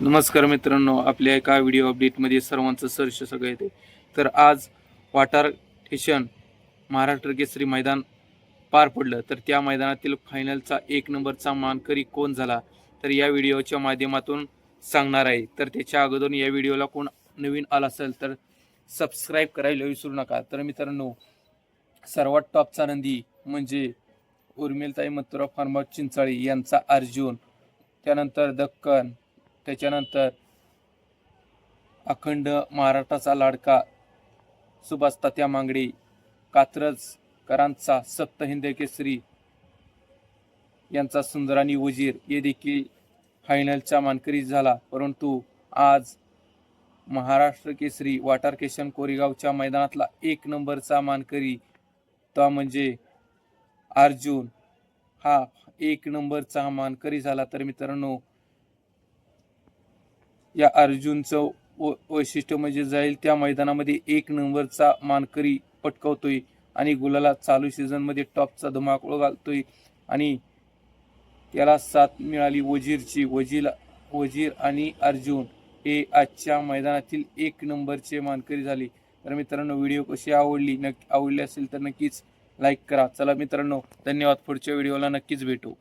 नमस्कार मित्रांनो आपल्या एका व्हिडिओ अपडेटमध्ये सर्वांचं सहर्ष सगळं येते तर आज वाटार ठेशन महाराष्ट्र केसरी मैदान पार पडलं. तर त्या मैदानातील फायनलचा एक नंबरचा मानकरी कोण झाला? तर या व्हिडिओच्या माध्यमातून सांगणार आहे. तर त्याच्या अगोदर या व्हिडिओला कोण नवीन आला असेल तर सबस्क्राईब करायला विसरू नका. तर मित्रांनो सर्वात टॉपचा नंदी म्हणजे उर्मिलताई मथुरा फार्मा चिंचाळी यांचा अर्जुन. त्यानंतर दक्कन त्याच्यानंतर अखंड महाराष्ट्राचा लाडका सुभाष तात्या मांगडे कात्रजकरांचा सप्त हिंद केसरी यांचा सुंदर आणि वजीर हे देखील फायनलचा मानकरी झाला. परंतु आज महाराष्ट्र केसरी वाटार केशन कोरेगावच्या मैदानातला एक नंबरचा मानकरी तो म्हणजे अर्जुन हा एक नंबरचा मानकरी झाला. तर मित्रांनो या अर्जुनचं व वैशिष्ट्य म्हणजे जाईल त्या मैदानामध्ये एक नंबरचा मानकरी पटकवतोय आणि गुलाला चालू सीझनमध्ये टॉपचा धुमाकूळ घालतोय. आणि त्याला साथ मिळाली वजीरची. वजीर वजीर आणि अर्जुन हे आजच्या मैदानातील एक नंबरचे मानकरी झाले. तर मित्रांनो व्हिडिओ कशी आवडली नक्की आवडली असेल तर नक्कीच लाईक करा. चला मित्रांनो धन्यवाद. पुढच्या व्हिडिओला नक्कीच भेटू.